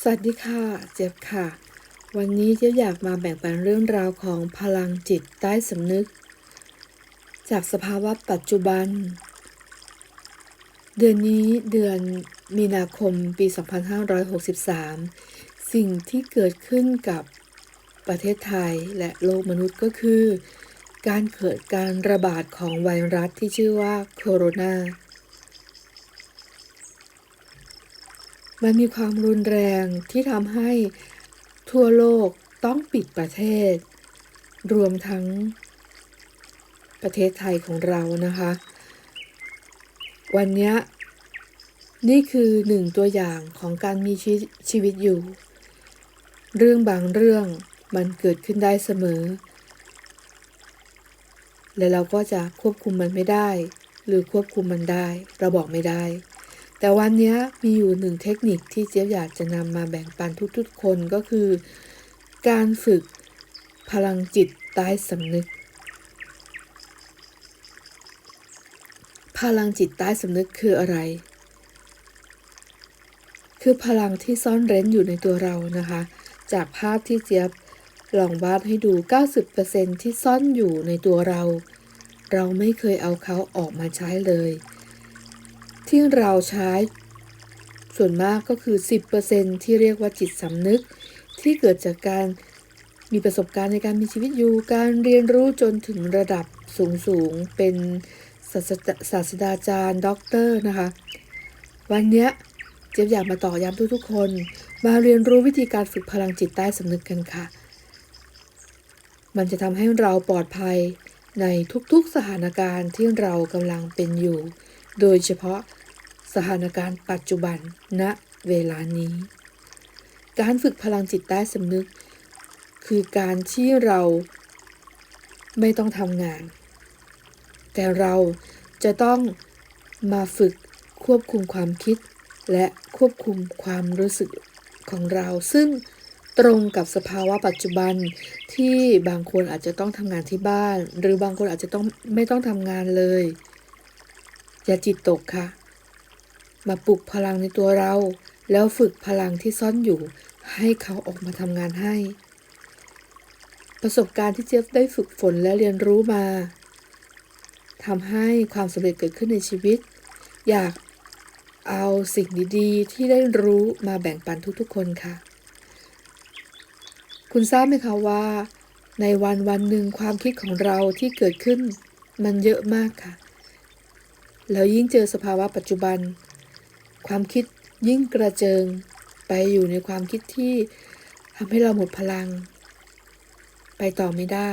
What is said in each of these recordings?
สวัสดีค่ะ เจ็บค่ะ วันนี้เจ๊บอยากมาแบ่งปันเรื่องราวของพลังจิตใต้สำนึก จากสภาวะปัจจุบัน เดือนนี้เดือนมีนาคมปี 2563 สิ่งที่เกิดขึ้นกับประเทศไทยและโลกมนุษย์ก็คือ การเกิดการระบาดของไวรัสที่ชื่อว่าโคโรนา มันมีความรุนแรงที่ทำให้ทั่วโลกต้องปิดประเทศ รวมทั้งประเทศไทยของเรานะคะ วันนี้นี่คือหนึ่งตัวอย่างของการมีชีชีวิตอยู่ เรื่องบางเรื่องมันเกิดขึ้นได้เสมอ และเราก็จะควบคุมมันไม่ได้ หรือควบคุมมันได้ เราบอกไม่ได้ แต่วันนี้มีอยู่หนึ่งเทคนิคที่เจี๊ยบอยากจะนำมาแบ่งปันทุกๆคนก็คือ การฝึกพลังจิตใต้สำนึก พลังจิตใต้สำนึกคืออะไร คือพลังที่ซ่อนเร้นอยู่ในตัวเรานะคะ จากภาพที่เจี๊ยบลองวาดให้ดู 90%ที่ซ่อนอยู่ในตัวเรา เราไม่เคยเอาเขาออกมาใช้เลย ที่เราใช้ ส่วนมากก็คือ 10%ที่เรียกว่าจิตสำนึก ที่เกิดจากการมีประสบการณ์ในการมีชีวิตอยู่ การเรียนรู้จนถึงระดับสูงๆเป็นศาสตศาสตราจารย์ด็อกเตอร์นะคะ วันนี้เจี๊ยบอยากมาต่อย้ำทุกๆคน มาเรียนรู้วิธีการฝึกพลังจิตใต้สำนึกกันค่ะ มันจะทำให้เราปลอดภัยในทุกๆสถานการณ์ที่เรากำลังเป็นอยู่ โดยเฉพาะ สถานการณ์ปัจจุบันณเวลานี้ การฝึกพลังจิตใต้สำนึก คือการที่เราไม่ต้องทำงาน แต่เราจะต้องมาฝึกควบคุมความคิด และควบคุมความรู้สึกของเรา ซึ่งตรงกับสภาวะปัจจุบันที่บางคนอาจจะต้องทำงานที่บ้าน หรือบางคนอาจจะต้องไม่ต้องทำงานเลย อย่าจิตตกค่ะ มาปลุกพลังในตัวเรา แล้วฝึกพลังที่ซ่อนอยู่ ให้เขาออกมาทำงานให้ ประสบการณ์ที่เจฟได้ฝึกฝนและเรียนรู้มาทำให้ความสำเร็จเกิดขึ้นในชีวิต อยากเอาสิ่งดีๆ ที่ได้รู้มาแบ่งปันทุกๆ คนค่ะ คุณทราบไหมคะว่า ในวันวันหนึ่งความคิดของเราที่เกิดขึ้นมันเยอะมากค่ะ แล้วยิ่งเจอสภาวะปัจจุบัน ความคิดยิ่งกระเจิงไปอยู่ในความคิดที่ทำให้เราหมดพลัง ไปต่อไม่ได้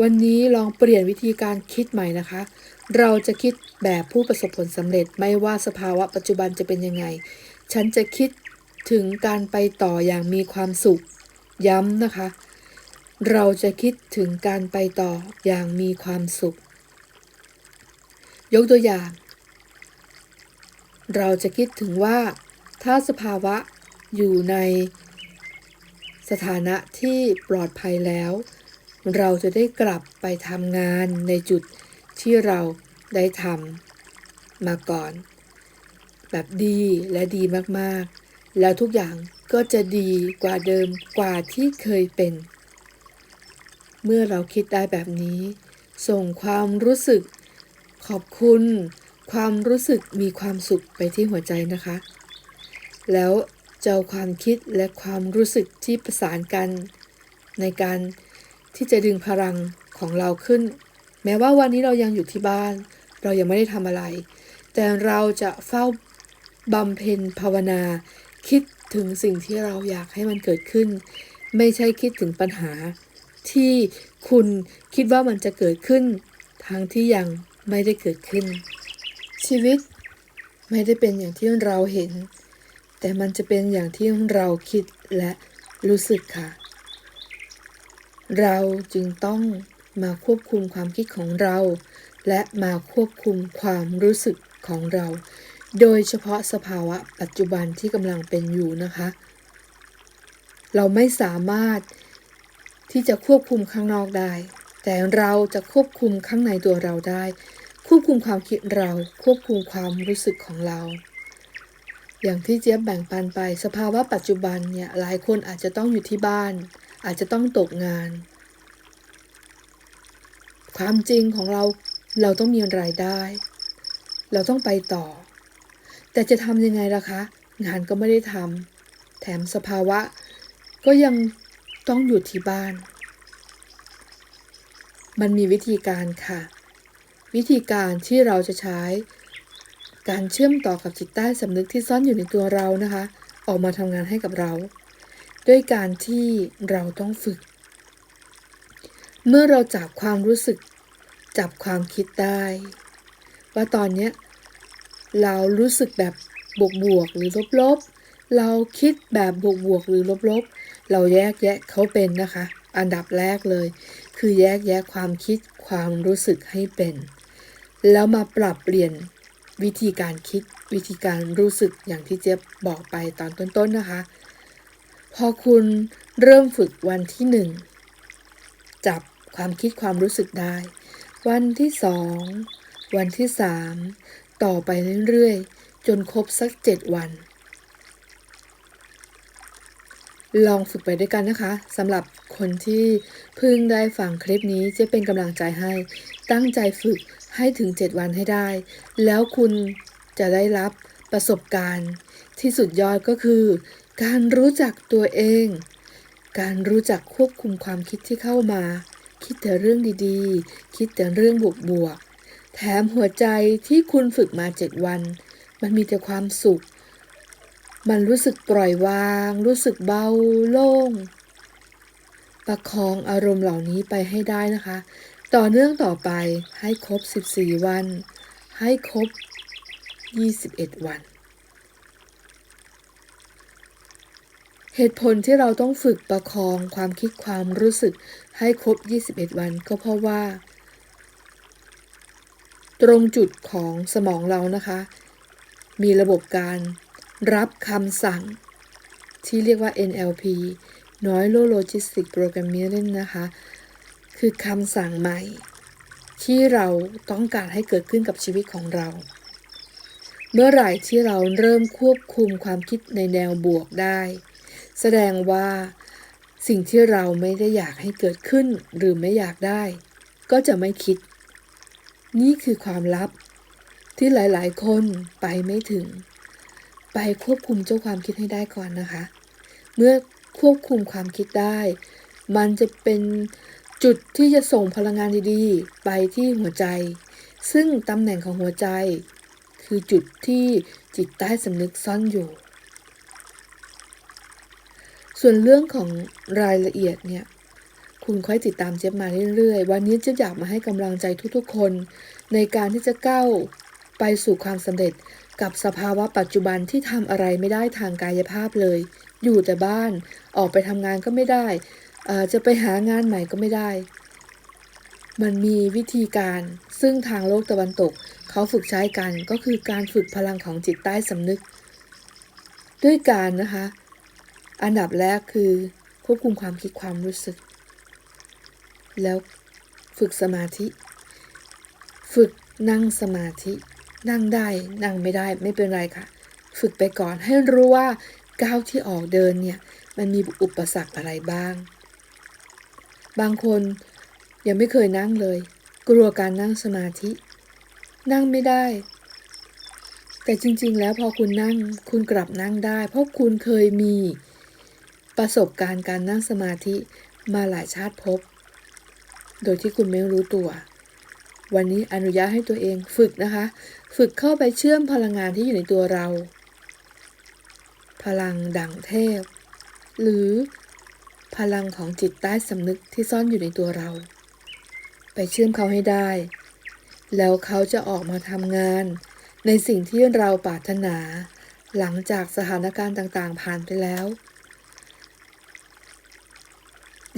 วันนี้ลองเปลี่ยนวิธีการคิดใหม่นะคะ เราจะคิดแบบผู้ประสบผลสำเร็จไม่ว่าสภาวะปัจจุบันจะเป็นยังไง ฉันจะคิดถึงการไปต่ออย่างมีความสุข ย้ำนะคะ เราจะคิดถึงการไปต่ออย่างมีความสุข ยกตัวอย่าง เราจะคิดถึงว่า ถ้าสภาวะอยู่ในสถานะที่ปลอดภัยแล้ว เราจะได้กลับไปทำงานในจุดที่เราได้ทำมาก่อน แบบดีและดีมากๆ แล้วทุกอย่างก็จะดีกว่าเดิมกว่าที่เคยเป็น เมื่อเราคิดได้แบบนี้ ส่งความรู้สึกขอบคุณ ความรู้สึกมีความสุขไปที่หัวใจนะคะ แล้วจะเอาความคิดและความรู้สึกที่ประสานกัน ในการที่จะดึงพลังของเราขึ้น แม้ว่าวันนี้เรายังอยู่ที่บ้าน เรายังไม่ได้ทำอะไร แต่เราจะเฝ้าบำเพ็ญภาวนา คิดถึงสิ่งที่เราอยากให้มันเกิดขึ้น ไม่ใช่คิดถึงปัญหา ที่คุณคิดว่ามันจะเกิดขึ้น ทั้งที่ยังไม่ได้เกิดขึ้น ชีวิตไม่ได้เป็นอย่างที่เราเห็น แต่มันจะเป็นอย่างที่เราคิดและรู้สึกค่ะ เราจึงต้องมาควบคุมความคิดของเรา และมาควบคุมความรู้สึกของเรา โดยเฉพาะสภาวะปัจจุบันที่กำลังเป็นอยู่นะคะ เราไม่สามารถที่จะควบคุมข้างนอกได้ แต่เราจะควบคุมข้างในตัวเราได้ ควบคุมความคิดเราควบคุมความรู้สึกของเรา อย่างที่เจี๊ยบแบ่งปันไป สภาวะปัจจุบันเนี่ยหลายคนอาจจะต้องอยู่ที่บ้าน อาจจะต้องตกงาน ความจริงของเราเราต้องมีรายได้ เราต้องไปต่อ แต่จะทำยังไงล่ะคะ งานก็ไม่ได้ทำแถมสภาวะ ก็ยังต้องอยู่ที่บ้าน มันมีวิธีการค่ะ วิธีการที่เราจะใช้ การเชื่อมต่อกับจิตใต้สำนึกที่ซ่อนอยู่ในตัวเรานะคะ ออกมาทำงานให้กับเรา ด้วยการที่เราต้องฝึก เมื่อเราจับความรู้สึก จับความคิดได้ ว่าตอนนี้เรารู้สึกแบบบวกๆหรือลบๆเราคิดแบบบวกๆหรือลบๆเราแยกแยะเขาเป็นนะคะ อันดับแรกเลย คือแยกแยะความคิดความรู้สึกให้เป็น แล้วมาปรับเปลี่ยนวิธีการคิดวิธีการรู้สึกอย่างที่เจ๊บบอกไปตอนต้นๆนะคะ พอคุณเริ่มฝึกวันที่หนึ่งจับความคิดความรู้สึกได้ วันที่สองวันที่สามต่อไปเรื่อยๆ จนครบสักเจ็ดวัน ลองฝึกไปด้วยกันนะคะสำหรับคนที่เพิ่งได้ฟังคลิปนี้จะเป็นกำลังใจให้ตั้งใจฝึก ให้ถึง 7 วันให้ได้ แล้วคุณจะได้รับประสบการณ์ ที่สุดยอดก็คือ การรู้จักตัวเอง การรู้จักควบคุมความคิดที่เข้ามา คิดแต่เรื่องดีๆ คิดแต่เรื่องบวกๆ แถมหัวใจที่คุณฝึกมา 7 วัน มันมีแต่ความสุข มันรู้สึกปล่อยวาง รู้สึกเบาโล่งประคองอารมณ์เหล่านี้ไปให้ได้นะคะ ต่อเนื่องต่อไปให้ครบ 14 วัน ให้ครบ 21 วัน เหตุผลที่เราต้องฝึกประคองความคิดความรู้สึกให้ครบ 21 วันก็เพราะว่า ตรงจุดของสมองเรานะคะ มีระบบการรับคำสั่ง ที่เรียกว่า NLP Neuro Logistic Programming นะคะ คือคำสั่งใหม่ ที่เราต้องการให้เกิดขึ้นกับชีวิตของเรา เมื่อไหร่ที่เราเริ่มควบคุมความคิดในแนวบวกได้ แสดงว่าสิ่งที่เราไม่ได้อยากให้เกิดขึ้นหรือไม่อยากได้ ก็จะไม่คิด นี่คือความลับที่หลาย ๆ คนไปไม่ถึง ไปควบคุมเจ้าความคิดให้ได้ก่อนนะคะ เมื่อควบคุมความคิดได้ มันจะเป็น จุดที่จะส่งพลังงานดีๆ ไปที่หัวใจ ซึ่งตำแหน่งของหัวใจ คือจุดที่จิตใต้สำนึกซ่อนอยู่ ส่วนเรื่องของรายละเอียดเนี่ย คุณค่อยติดตามเจ๊บมาเรื่อยๆ วันนี้เจ๊บอยากมาให้กำลังใจทุกๆคน ในการที่จะก้าวไปสู่ความสำเร็จกับสภาวะปัจจุบันที่ทำอะไรไม่ได้ทางกายภาพเลย อยู่แต่บ้าน ออกไปทำงานก็ไม่ได้ จะไปหางานใหม่ก็ไม่ได้ มันมีวิธีการซึ่งทางโลกตะวันตก เขาฝึกใช้กันก็คือการฝึกพลังของจิตใต้สำนึก ด้วยการนะคะ อันดับแรกคือควบคุมความคิดความรู้สึก แล้วฝึกสมาธิ ฝึกนั่งสมาธิ นั่งได้นั่งไม่ได้ไม่เป็นไรค่ะ ฝึกไปก่อนให้รู้ว่าก้าวที่ออกเดินเนี่ย มันมีอุปสรรคอะไรบ้าง บางคนยังไม่เคยนั่งเลย กลัวการนั่งสมาธิ นั่งไม่ได้ แต่จริง ๆ แล้วพอคุณนั่งคุณกลับนั่งได้ เพราะคุณเคยมีประสบการณ์การนั่งสมาธิมาหลายชาติภพโดยที่คุณไม่รู้ตัว วันนี้อนุญาตให้ตัวเองฝึกนะคะ ฝึกเข้าไปเชื่อมพลังงานที่อยู่ในตัวเรา พลังดั่งเทพ หรือ พลังของจิตใต้สำนึกที่ซ่อนอยู่ในตัวเรา ไปเชื่อมเขาให้ได้ แล้วเขาจะออกมาทำงาน ในสิ่งที่เราปรารถนา หลังจากสถานการณ์ต่างๆ ผ่านไปแล้ว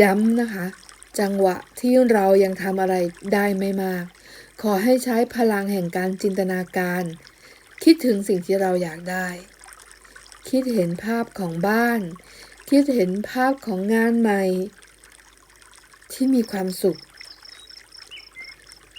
ย้ำนะคะ จังหวะที่เรายังทำอะไรได้ไม่มาก ขอให้ใช้พลังแห่งการจินตนาการ คิดถึงสิ่งที่เราอยากได้ คิดเห็นภาพของบ้าน คิดเห็นภาพของงานใหม่ ที่มีความสุข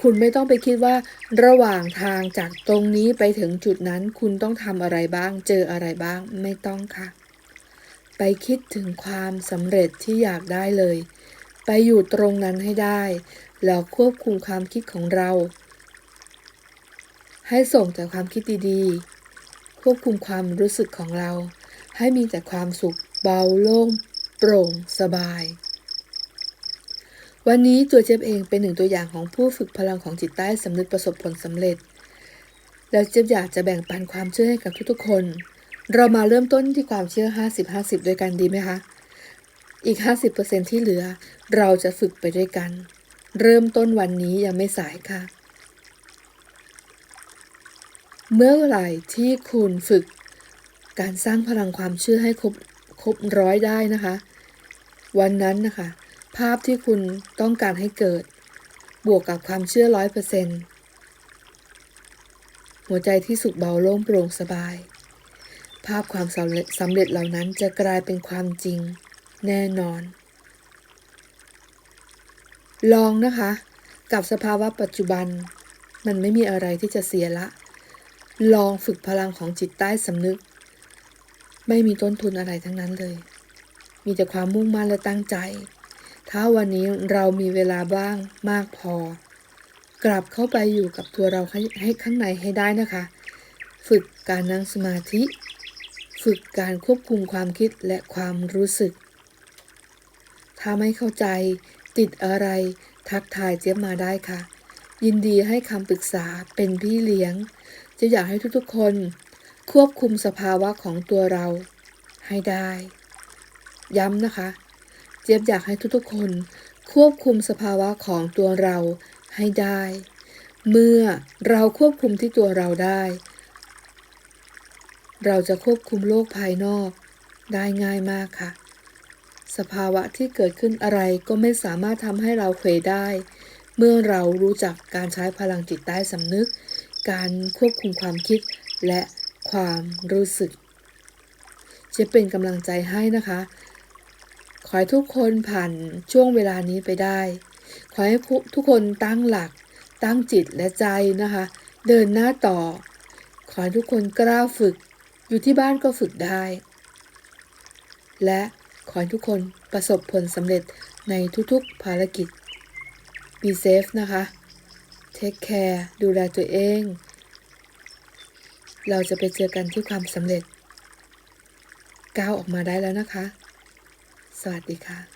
คุณไม่ต้องไปคิดว่า ระหว่างทางจากตรงนี้ไปถึงจุดนั้น คุณต้องทำอะไรบ้าง เจออะไรบ้าง ไม่ต้องค่ะ ไปคิดถึงความสำเร็จที่อยากได้เลย ไปอยู่ตรงนั้นให้ได้ แล้วควบคุมความคิดของเรา ให้ส่งแต่ความคิดดีๆ ควบคุมความรู้สึกของเราให้มีแต่ความสุข เบาโล่งโปร่งสบาย วันนี้ตัวเจี๊ยบเองเป็นหนึ่งตัวอย่างของผู้ฝึกพลังของจิตใต้สำนึกประสบผลสำเร็จ แล้วเจี๊ยบอยากจะแบ่งปันความเชื่อให้กับทุกๆคน เรามาเริ่มต้นที่ความเชื่อ 50-50 ด้วยกันดีไหมคะ อีก 50%ที่เหลือ เราจะฝึกไปด้วยกัน เริ่มต้นวันนี้ยังไม่สายค่ะเมื่อไหร่ที่คุณฝึกการสร้างพลังความเชื่อให้ครบ ครบร้อยได้นะคะ วันนั้นนะคะ ภาพที่คุณต้องการให้เกิด บวกกับความเชื่อร้อยเปอร์เซนต์หัวใจที่สุขเบาโล่งโปร่งสบาย ภาพความสำเร็จสำเร็จเหล่านั้นจะกลายเป็นความจริงแน่นอน ลองนะคะ กับสภาวะปัจจุบัน มันไม่มีอะไรที่จะเสียละ ลองฝึกพลังของจิตใต้สำนึก ไม่มีต้นทุนอะไรทั้งนั้นเลย มีแต่ความมุ่งมั่นและตั้งใจ ถ้าวันนี้เรามีเวลาบ้างมากพอ กลับเข้าไปอยู่กับตัวเราให้ใหข้างในให้ได้นะคะ ฝึกการนั่งสมาธิ ฝึกการควบคุมความคิดและความรู้สึก ถ้าไม่เข้าใจติดอะไรทักทายเจี๊ยบมาได้ค่ะ ยินดีให้คำปรึกษาเป็นพี่เลี้ยง จะอยากให้ทุกๆคน ควบคุมสภาวะของตัวเราให้ได้ ย้ำนะคะ เจี๊ยบอยากให้ทุกๆคน ควบคุมสภาวะของตัวเราให้ได้ เมื่อเราควบคุมที่ตัวเราได้ เราจะควบคุมโลกภายนอกได้ง่ายมากค่ะ สภาวะที่เกิดขึ้นอะไรก็ไม่สามารถทำให้เราเควได้ เมื่อเรารู้จักการใช้พลังจิตใต้สำนึก การควบคุมความคิดและ ความรู้สึก จะเป็นกำลังใจให้นะคะ ขอให้ทุกคนผ่านช่วงเวลานี้ไปได้ ขอให้ทุกคนตั้งหลัก ตั้งจิตและใจนะคะ เดินหน้าต่อ ขอให้ทุกคนกล้าฝึก อยู่ที่บ้านก็ฝึกได้ และขอให้ทุกคนประสบผลสำเร็จในทุกๆภารกิจ Be safe นะคะ Take care ดูแลตัวเอง เราจะไปเจอกันที่ความสำเร็จ ก้าวออกมาได้แล้วนะคะ สวัสดีค่ะ